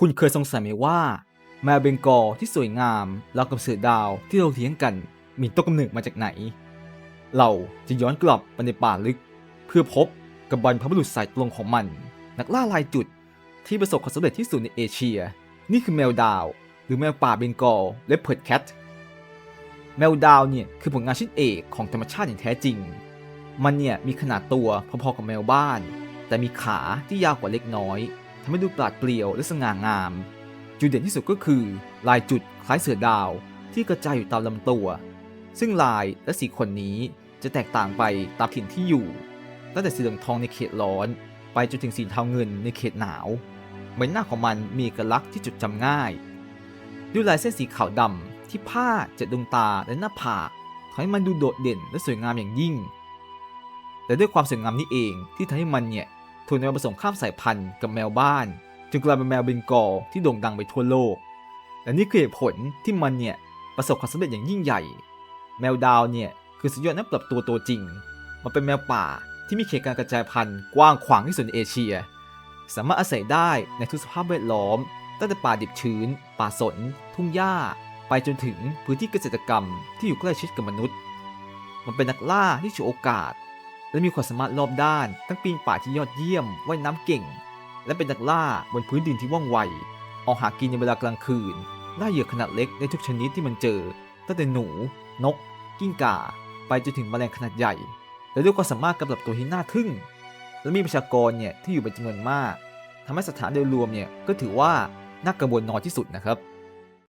คุณเคยสงสัยไหมว่า แมวเบงกอที่สวยงามราวกับเสือดาวที่เราเลี้ยงกันมีต้นกำเนิดมาจากไหน เราจะย้อนกลับไปในป่าลึก เพื่อพบกับบรรพบุรุษสายตรงของมัน นักล่าลายจุดที่ประสบความสำเร็จที่สุดในเอเชีย นี่คือแมวดาว หรือแมวป่าเบงกอลและเพิร์ดแคทแมวดาวเนี่ยคือผลงานชิ้นเอกของธรรมชาติอย่างแท้จริง มันเนี่ยมีขนาดตัวพอๆกับแมวบ้าน แต่มีขาที่ยาวกว่าเล็กน้อย ทำให้ดูปราดเปรียวและสง่างาม จุดเด่นที่สุดก็คือ ลายจุดคล้ายเสือดาวที่กระจายอยู่ตามลำตัว ซึ่งลายและสีขนนี้จะแตกต่างไปตามถิ่นที่อยู่ตั้งแต่สีเหลืองทองในเขตร้อน ไปจนถึงสีเทาเงินในเขตหนาวใบหน้าของมันมีเอกลักษณ์ที่จดจำง่าย ด้วยลายเส้นสีขาวดำที่ผ้าจ็ดดวงตาและหน้าผากทำให้มันดูโดดเด่นและสวยงามอย่างยิ่ง แต่ด้วยความสวยงามนี้เองที่ทำให้มันเนี่ย ถูกนำมาผสมข้ามสายพันธุ์กับแมวบ้านจนกลายเป็นแมวเบงกอลที่โด่งดังไปทั่วโลก และนี่คือเหตุผลที่มันเนี่ยประสบความสำเร็จอย่างยิ่งใหญ่ แมวดาวเนี่ยคือสุดยอดนักปรับตัวตัวจริง มันเป็นแมวป่าที่มีเขตการกระจายพันธุ์กว้างขวางที่สุดในเอเชีย สามารถอาศัยได้ในทุกสภาพแวดล้อม ตั้งแต่ป่าดิบชื้น ป่าสน ทุ่งหญ้า ไปจนถึงพื้นที่เกษตรกรรมที่อยู่ใกล้ชิดกับมนุษย์ มันเป็นนักล่าที่ฉวยโอกาส และมีความสามารถรอบด้าน ทั้งปีนป่าที่ยอดเยี่ยม ว่ายน้ำเก่ง และเป็นนักล่าบนพื้นดินที่ว่องไว ออกหากินในเวลากลางคืน ล่าเหยื่อขนาดเล็กในทุกชนิดที่มันเจอ ตั้งแต่หนู นก กิ้งก่า ไปจนถึงแมลงขนาดใหญ่ และด้วยความสามารถกำกับตัวที่น่าทึ่ง และมีประชากรเนี่ยที่อยู่เป็นจำนวนมากทำให้สถานโดยรวมเนี่ยก็ถือว่าน่ากังวลน้อยที่สุดนะครับ